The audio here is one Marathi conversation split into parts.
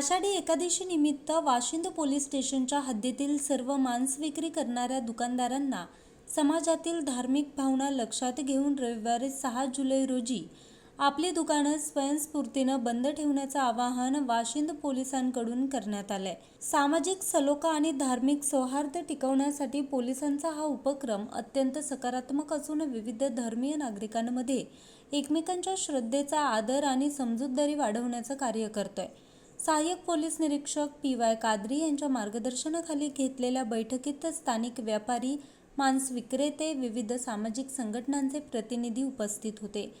आषाढी एकादशी निमित्त वाशिंद पोलीस स्टेशनच्या हद्दीतील सर्व मांस विक्री करणाऱ्या दुकानदारांना समाजातील धार्मिक भावना लक्षात घेऊन रविवारी सहा जुलै रोजी आपली दुकानं स्वयंस्फूर्तीनं बंद ठेवण्याचं आवाहन वाशिंद पोलिसांकडून करण्यात आलंय. सामाजिक सलोखा आणि धार्मिक सौहार्द टिकवण्यासाठी पोलिसांचा हा उपक्रम अत्यंत सकारात्मक असून विविध धर्मीय नागरिकांमध्ये एकमेकांच्या श्रद्धेचा आदर आणि समजूतदारी वाढवण्याचं कार्य करतोय. सहाय्यक पोलीस निरीक्षक पी वाय कादरी यांच्या मार्गदर्शनाखाली घेतलेल्या बैठकीत स्थानिक व्यापारी मांस विक्रेते विविध सामाजिक संघटनांचे प्रतिनिधी उपस्थित होते.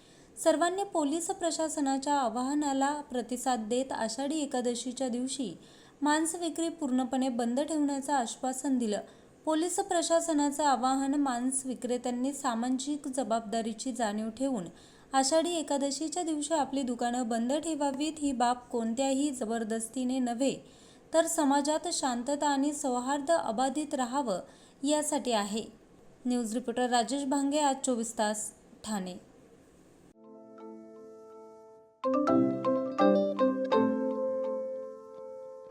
सर्वांनी पोलीस प्रशासनाच्या आवाहनाला प्रतिसाद देत आषाढी एकादशीच्या दिवशी मांस विक्री पूर्णपणे बंद ठेवण्याचं आश्वासन दिलं. पोलीस प्रशासनाचं आवाहन मांस विक्रेत्यांनी सामाजिक जबाबदारीची जाणीव ठेवून आषाढी एकादशीच्या दिवशी आपली दुकानं बंद ठेवावीत ही बाब कोणत्याही जबरदस्तीने नव्हे. तर समाजात शांतता आणि सौहार्द अबाधित राहावं यासाठी आहे. न्यूज रिपोर्टर राजेश भांगे आज चोवीस तास ठाणे.